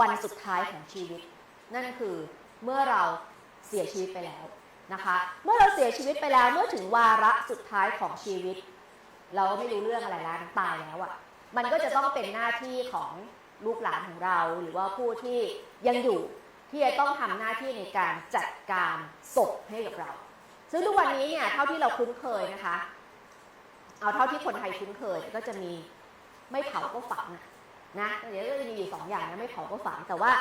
วันสุดท้ายของชีวิต นั่นคือเมื่อเราเสียชีวิตไปแล้วนะคะ เมื่อเราเสียชีวิตไปแล้วเมื่อถึงวาระสุดท้ายของชีวิต เราไม่รู้เรื่องอะไรแล้วตายแล้วอะ่ะมันก็จะต้องเป็นหน้าที่ของลูกหลานของเราหรือว่าผู้ที่ยังอยู่ที่จะต้องทำหน้าที่ในการจัดการศพให้กับเรา ซึ่งทุกวันนี้เนี่ยเท่าที่เราคุ้นเคยนะคะ เอาเท่าที่คนไทยคุ้นเคยก็จะมีไม่เผาก็ฝังอะ นะเดี๋ยวก็จะมีอยู่สองอย่างนะไม่เผาก็ฝังแต่ว่า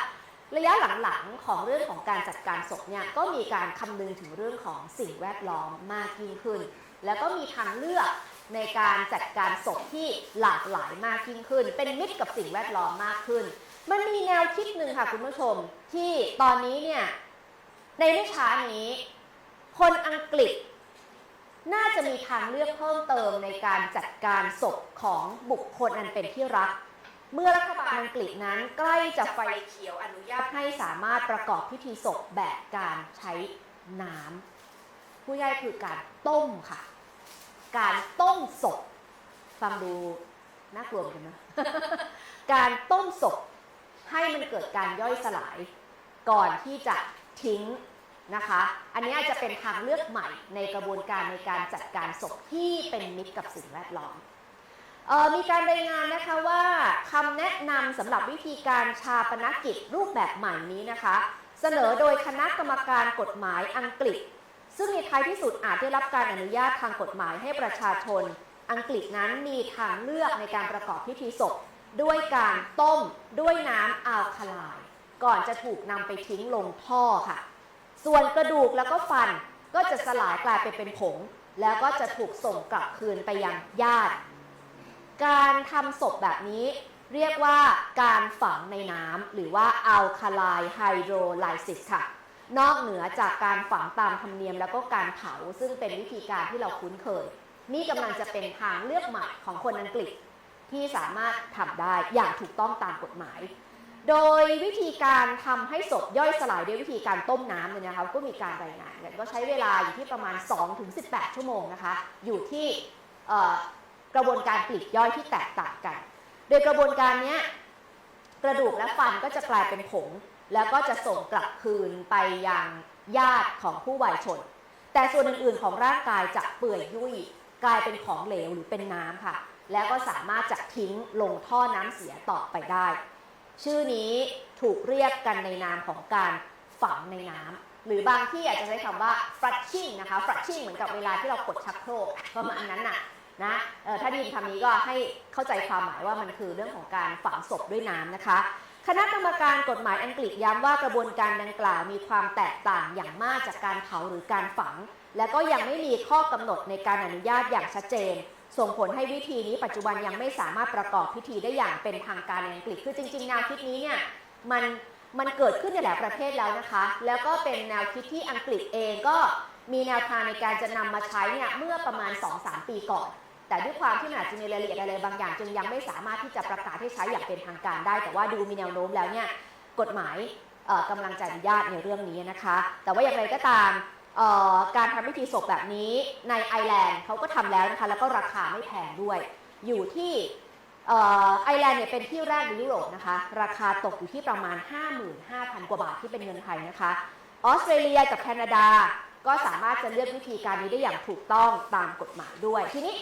ระยะหลังๆของเรื่องของการจัดการศพเนี่ยก็มีการคำนึงถึงเรื่องของสิ่งแวดล้อมมากยิ่งขึ้น แล้วก็มีทางเลือกในการจัดการศพที่หลากหลายมากยิ่งขึ้น เป็นมิตรกับสิ่งแวดล้อมมากขึ้น มันมีแนวคิดหนึ่งค่ะคุณผู้ชมที่ตอนนี้เนี่ยในไม่ช้านี้ คนอังกฤษ น่าจะมีทางเลือกเพิ่มเติมในการจัดการศพของบุคคลอันเป็นที่รัก เมื่อรัฐบาลอังกฤษนั้นใกล้จะไฟเขียวอนุญาตให้สามารถประกอบพิธีศพแบบการใช้น้ำผู้ง่ายคือการต้มค่ะ การต้มศพฟังดูน่ากลัวเหมือนกันนะการต้มศพให้มันเกิดการย่อยสลาย ก่อนที่จะทิ้งนะคะ อันนี้จะเป็นทางเลือกใหม่ในกระบวนการในการจัดการศพที่เป็นมิตรกับสิ่งแวดล้อม มีการรายงานนะคะว่าคำแนะนำสำหรับวิธีการชาปนกิจรูปแบบใหม่นี้นะคะ เสนอโดยคณะกรรมการกฎหมายอังกฤษ ซึ่งในท้ายที่สุดอาจได้รับการอนุญาตทางกฎหมายให้ประชาชน อังกฤษนั้นมีทางเลือกในการประกอบพิธีศพ ด้วยการต้มด้วยน้ำอัลคาไลก่อนจะถูกนำไปทิ้งลงท่อค่ะ ส่วนกระดูกแล้วก็ฟันก็จะสลายกลายไปเป็นผง แล้วก็จะถูกส่งกลับคืนไปยังญาติ การทำศพแบบนี้เรียกว่าการฝังในน้ำหรือว่าอัลคาไลไฮโดรไลซิสค่ะ นอกเหนือจากการฝังตามธรรมเนียมแล้วก็การเผาซึ่งเป็นวิธีการที่เราคุ้นเคย นี่กำลังจะเป็นทางเลือกใหม่ของคนอังกฤษ ที่สามารถทำได้อย่างถูกต้องตามกฎหมาย โดยวิธีการทำให้ศพย่อยสลายด้วยวิธีการต้มน้ำเนี่ยนะคะก็มีการรายงานกันก็ใช้เวลาอยู่ที่ประมาณ 2-18 ชั่วโมงนะคะ อยู่ที่ กระบวนการปลีกย่อยที่แตกต่างกัน โดยกระบวนการนี้กระดูกและฟันก็จะกลายเป็นผง แล้วก็จะส่งกลับคืนไปยังญาติของผู้วายชน แต่ส่วนอื่น ๆ ของร่างกายจะเปื่อยยุ่ยกลายเป็นของเหลวหรือเป็นน้ำค่ะ แล้วก็สามารถจะทิ้งลงท่อน้ำเสียต่อไปได้ ชื่อนี้ถูกเรียกกันในนามของการฝังในน้ำหรือบางที่อาจจะใช้คำว่า flushing นะคะ flushing เหมือนกับเวลาที่เรากดชักโครกประมาณนั้นน่ะ นะเอ่อถ้าได้ยินคำนี้ก็ให้เข้าใจความหมายว่ามันคือเรื่องของการฝังศพด้วยน้ำนะคะคณะกรรมการกฎหมายอังกฤษย้ำว่ากระบวนการดังกล่าวมีความแตกต่างอย่างมากจากการเผาหรือการฝัง และก็ยังไม่มีข้อกำหนดในการอนุญาตอย่างชัดเจน ส่งผลให้วิธีนี้ปัจจุบันยังไม่สามารถประกอบพิธีได้อย่างเป็นทางการในอังกฤษคือจริงๆแนวคิดนี้เนี่ยมันมันเกิดขึ้นในหลายประเทศแล้วนะคะ แล้วก็เป็นแนวคิดที่อังกฤษเองก็มีแนวทางในการจะนำมาใช้เนี่ยเมื่อประมาณ 2-3 ปีก่อน แต่ด้วยความที่มันอาจจะมีรายละเอียดอะไรบางอย่าง จึงยังไม่สามารถที่จะประกาศให้ใช้อย่างเป็นทางการได้ แต่ว่าดูมีแนวโน้มแล้วเนี่ยกฎหมายกำลังจะอนุญาตในเรื่องนี้นะคะ แต่ว่าอย่างไรก็ตามการทำพิธีศพแบบนี้ในไอร์แลนด์เขาก็ทำแล้วนะคะแล้วก็ราคาไม่แพงด้วย อยู่ที่ไอร์แลนด์เนี่ยเป็นที่แรกในยุโรปนะคะ ราคาตกอยู่ที่ประมาณ 55,000 กว่าบาทที่เป็นเงินไทยนะคะออสเตรเลียกับแคนาดาก็สามารถจะเลือกวิธีการนี้ได้อย่างถูกต้องตามกฎหมายด้วยทีนี้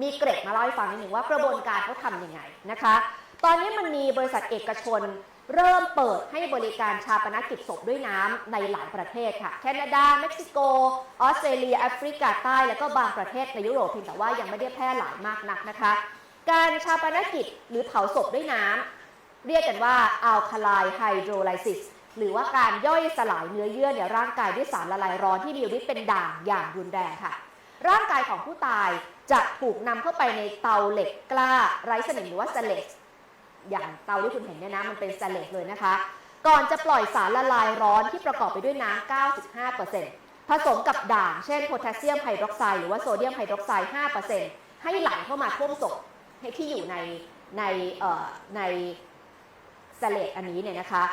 มีเกร็ดมาเล่าให้ฟังนิดหนึ่งว่ากระบวนการเขาทำยังไงนะคะ ตอนนี้มันมีบริษัทเอกชน เริ่มเปิดให้บริการชาปนกิจศพด้วยน้ำในหลายประเทศค่ะ แคนาดา เม็กซิโก ออสเตรเลีย แอฟริกาใต้ แล้วก็บางประเทศในยุโรปเพียงแต่ว่ายังไม่ได้แพร่หลายมากนักนะคะ การชาปนกิจหรือเผาศพด้วยน้ำเรียกกันว่าอัลคาไลไฮโดรไลซิสหรือว่าการย่อยสลายเนื้อเยื่อในร่างกายด้วยสารละลายร้อนที่มีฤทธิ์เป็นด่างอย่างรุนแรงค่ะ ร่างกายของผู้ตาย จะถูกนำเข้าไปในเตาเหล็กกล้าไร้สนิมหรือว่าสเลสอย่างเตาที่คุณเห็นเนี่ยนะมันเป็นสเลสเลยนะคะ ก่อนจะปล่อยสารละลายร้อนที่ประกอบไปด้วยน้ำ 95%ผสมกับด่าง เช่นโพแทสเซียมไฮดรอกไซด์หรือว่าโซเดียมไฮดรอกไซด์ 5%ให้ไหลเข้ามาท่วมศพให้ที่อยู่ในในเอ่อในสเลสอันนี้เนี่ยนะคะ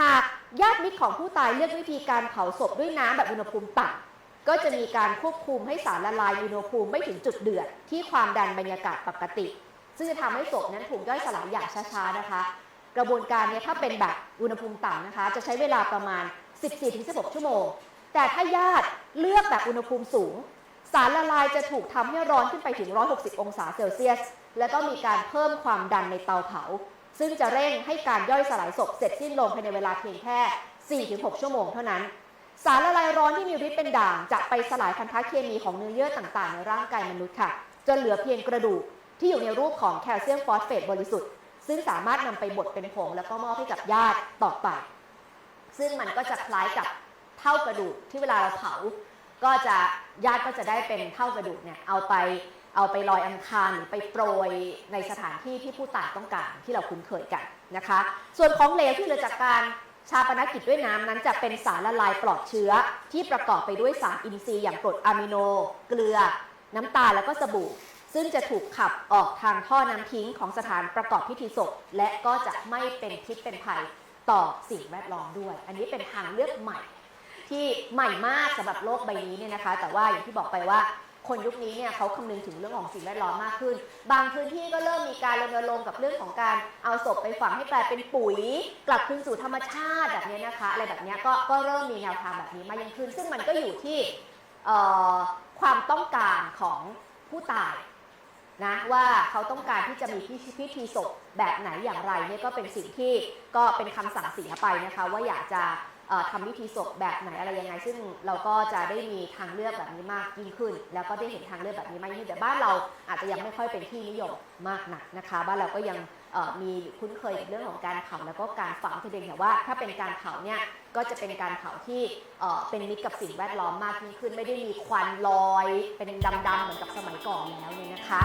หากญาติมิตรของผู้ตายเลือกวิธีการเผาศพด้วยน้ำแบบอุณหภูมิต่ำ ก็จะมีการควบคุมให้สารละลายอุณหภูมิไม่ถึงจุดเดือดที่ความดันบรรยากาศปกติ ซึ่งจะทำให้ศพนั้นถูกย่อยสลายอย่างช้าๆนะคะ กระบวนการนี้ถ้าเป็นแบบอุณหภูมิต่ำนะคะ จะใช้เวลาประมาณ 14-16 ชั่วโมง แต่ถ้าญาติเลือกแบบอุณหภูมิสูง สารละลายจะถูกทำให้ร้อนขึ้นไปถึง 160 องศาเซลเซียส แล้วก็มีการเพิ่มความดันในเตาเผา ซึ่งจะเร่งให้การย่อยสลายศพเสร็จสิ้นลงภายในเวลาเพียงแค่ 4-6 ชั่วโมงเท่านั้น สารละลายร้อนที่มีฤทธิ์เป็นด่างจะไปสลายพันธะเคมีของเนื้อเยื่อต่างๆ ในร่างกายมนุษย์ค่ะ จนเหลือเพียงกระดูกที่อยู่ในรูปของแคลเซียมฟอสเฟตบริสุทธิ์ ซึ่งสามารถนำไปบดเป็นผงแล้วก็มอบให้กับญาติต่อไป ซึ่งมันก็จะคล้ายกับเท่ากระดูกที่เวลาเราเผา ก็จะญาติก็จะได้เป็นเท่ากระดูกเนี่ยเอาไปเอาไปลอยอังคารหรือไปโปรยในสถานที่ที่ผู้ตายต้องการที่เราคุ้นเคยกันนะคะ ส่วนของเหลวที่เหลือจากการ ชาปนกิจด้วยน้ำนั้นจะเป็นสารละลายปลอดเชื้อ ที่ประกอบไปด้วยสารอินทรีย์อย่างกรดอะมิโน เกลือ น้ำตาลแล้วก็สบู่ ซึ่งจะถูกขับออกทางท่อน้ำทิ้งของสถานประกอบพิธีศพ และก็จะไม่เป็นพิษเป็นภัยต่อสิ่งแวดล้อมด้วย อันนี้เป็นทางเลือกใหม่ ที่ใหม่มากสำหรับโลกใบนี้เนี่ยนะคะ แต่ว่าอย่างที่บอกไปว่า คนยุคนี้เนี่ยเขาคำนึงถึงเรื่องของสิ่งแวดล้อมมากขึ้น บางพื้นที่ก็เริ่มมีการรณรงค์กับเรื่องของการเอาศพไปฝังให้กลายเป็นปุ๋ย กลับคืนสู่ธรรมชาติแบบนี้นะคะ อะไรแบบนี้ก็ก็เริ่มมีแนวทางแบบนี้มากยิ่งขึ้น ซึ่งมันก็อยู่ที่ความต้องการของผู้ตายนะว่าเขาต้องการที่จะมีพิธีศพแบบไหนอย่างไรเนี่ยก็เป็นสิ่งที่ก็เป็นคำสั่งเสียไปนะคะ ว่าอยากจะ ทำพิธีศพแบบไหนอะไรยังไง ซึ่งเราก็จะได้มีทางเลือกแบบนี้มากยิ่งขึ้น แล้วก็ได้เห็นทางเลือกแบบนี้มากยิ่งแต่บ้านเราอาจจะยังไม่ค่อยเป็นที่นิยมมากนักนะคะ บ้านเราก็ยังมีคุ้นเคยกับเรื่องของการเผาแล้วก็การฝังเพียงแต่ว่าถ้าเป็นการเผาเนี่ยก็จะเป็นการเผาที่เป็นมิตรกับสิ่งแวดล้อมมากยิ่งขึ้น ไม่ได้มีควันลอย เป็นดำๆเหมือนกับสมัยก่อนแล้วเนี่ยนะคะ